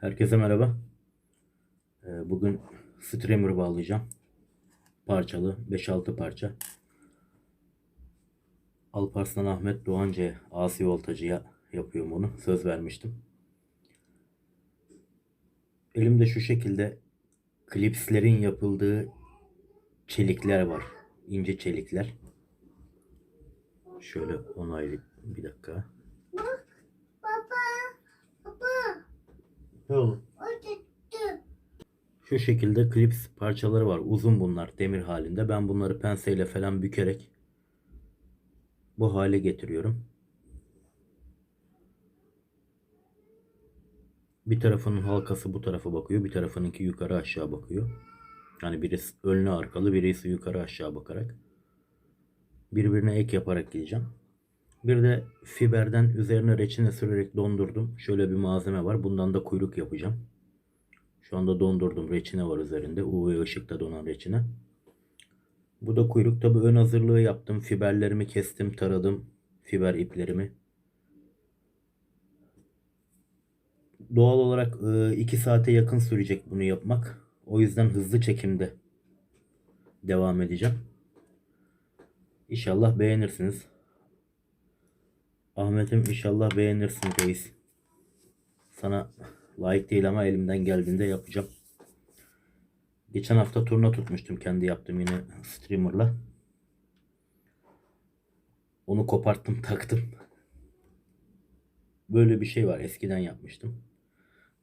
Herkese merhaba. Ee, Bugün streamer bağlayacağım. Parçalı 5-6 parça. Alparslan Ahmet Doğancı Asi Voltacı'ya yapıyorum onu. Söz vermiştim. Elimde şu şekilde klipslerin yapıldığı çelikler var. İnce çelikler. Şöyle onaylı bir dakika. Şu şekilde klips parçaları var. Uzun bunlar demir halinde. Ben bunları penseyle falan bükerek bu hale getiriyorum. Bir tarafının halkası bu tarafa bakıyor. Bir tarafınınki yukarı aşağı bakıyor. Yani birisi önlü arkalı birisi yukarı aşağı bakarak. Birbirine ek yaparak gideceğim. Bir de fiberden üzerine reçine sürerek dondurdum. Şöyle bir malzeme var. Bundan da kuyruk yapacağım. Şu anda dondurdum. Reçine var üzerinde. UV ışıkta donan reçine. Bu da kuyruk. Tabi ön hazırlığı yaptım. Fiberlerimi kestim, taradım. Fiber iplerimi. Doğal olarak 2 saate yakın sürecek bunu yapmak. O yüzden hızlı çekimde devam edeceğim. İnşallah beğenirsiniz. Ahmet'im inşallah beğenirsin reis. Sana layık değil ama elimden geldiğinde yapacağım. Geçen hafta turna tutmuştum kendi yaptığım yine streamer'la. Onu koparttım taktım. Böyle bir şey var eskiden yapmıştım.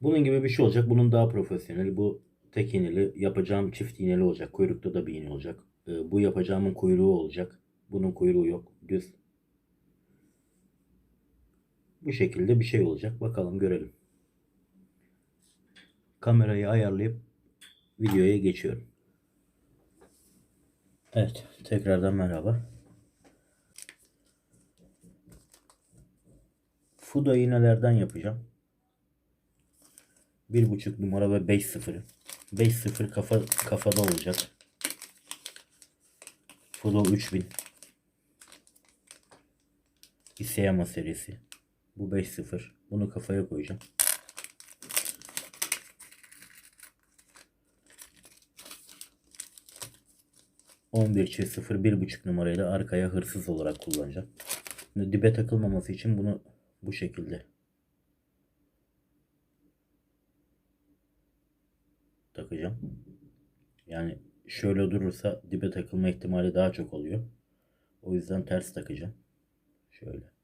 Bunun gibi bir şey olacak. Bunun daha profesyonel. Bu tek iğneli. Yapacağım çift iğneli olacak. Kuyrukta da bir iğne olacak. Ee, bu yapacağımın kuyruğu olacak. Bunun kuyruğu yok. Düz. Bu şekilde bir şey olacak. Bakalım görelim. Kamerayı ayarlayıp videoya geçiyorum. Evet, tekrardan merhaba. Fuda iğnelerden yapacağım. 1.5 numara ve 5.0. 5.0 kafa kafada olacak. Fudo 3000. Iseyama serisi. Bu 5.0. Bunu kafaya koyacağım. ...11 çift 0 1.5 numarayla arkaya hırsız olarak kullanacağım. Şimdi dibe takılmaması için bunu bu şekilde takacağım. Yani şöyle durursa dibe takılma ihtimali daha çok oluyor. O yüzden ters takacağım. Şöyle.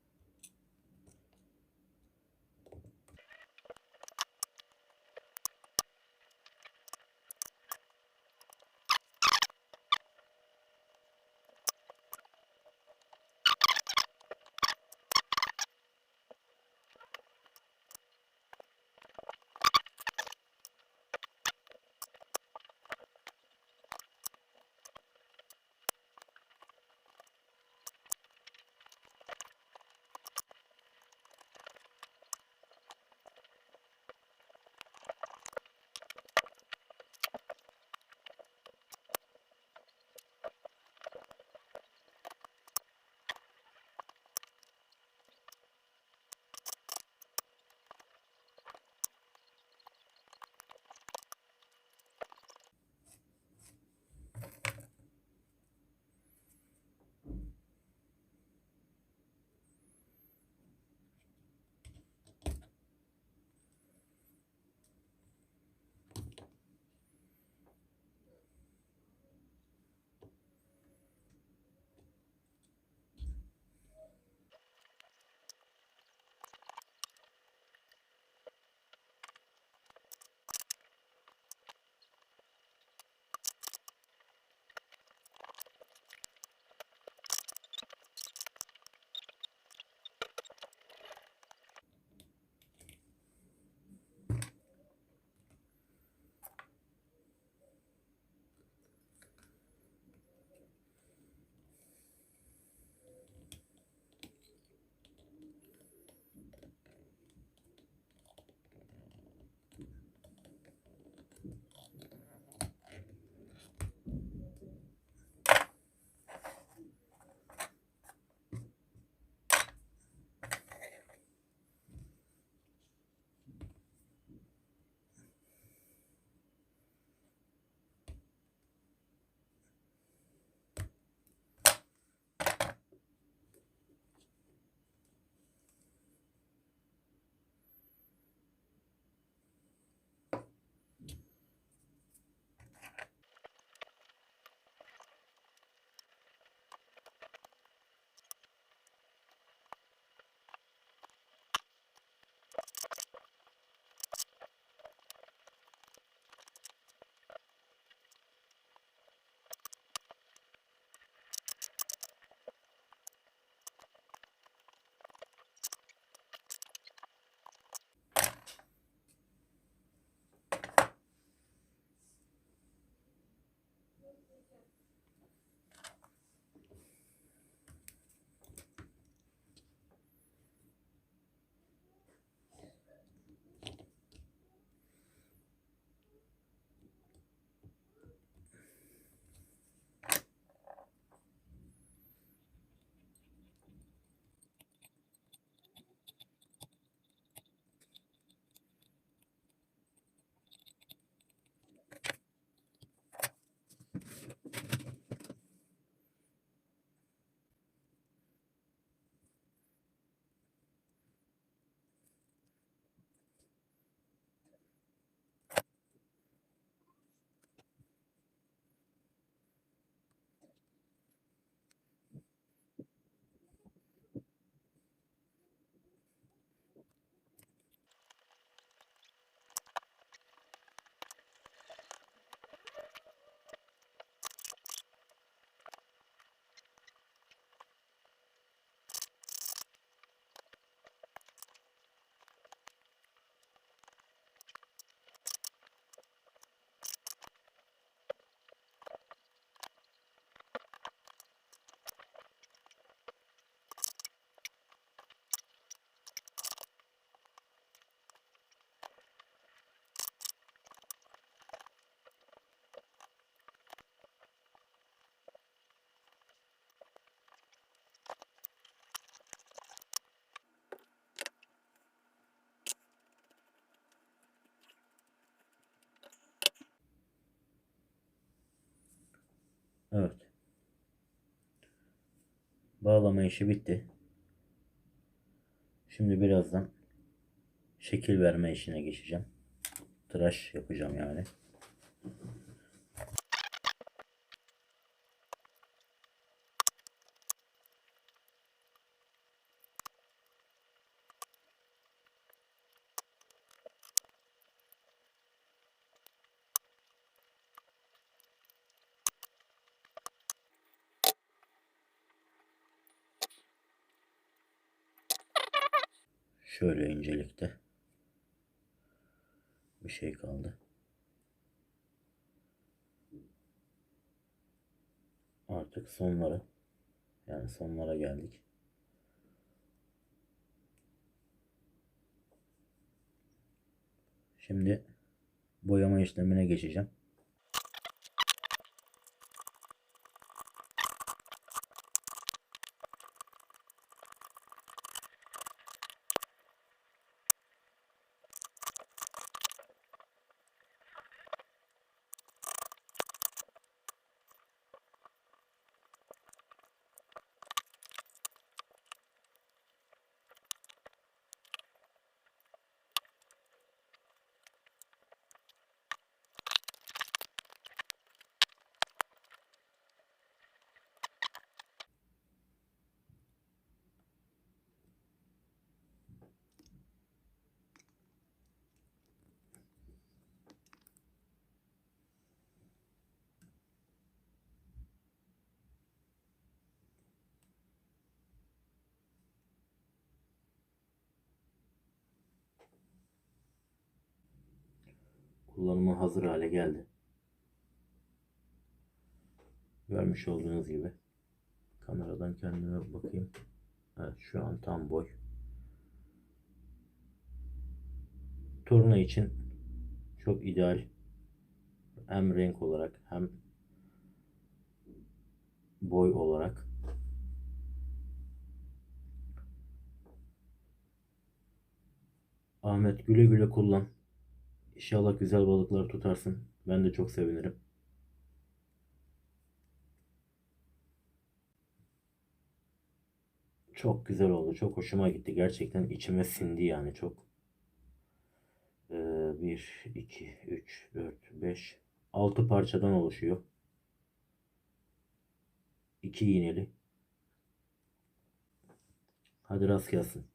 Evet. Bağlama işi bitti. Şimdi birazdan şekil verme işine geçeceğim. Tıraş yapacağım yani. Şöyle incelikte bir şey kaldı. Artık sonlara yani sonlara geldik. Şimdi boyama işlemine geçeceğim. Kullanıma hazır hale geldi. Görmüş olduğunuz gibi. Kameradan kendime bakayım. Evet şu an tam boy. Turna için çok ideal. Hem renk olarak hem boy olarak. Ahmet güle güle kullan. İnşallah güzel balıklar tutarsın. Ben de çok sevinirim. Çok güzel oldu. Çok hoşuma gitti. Gerçekten içime sindi yani çok. Ee, 1, 2, 3, 4, 5, 6 parçadan oluşuyor. 2 iğneli. Hadi rast gelsin.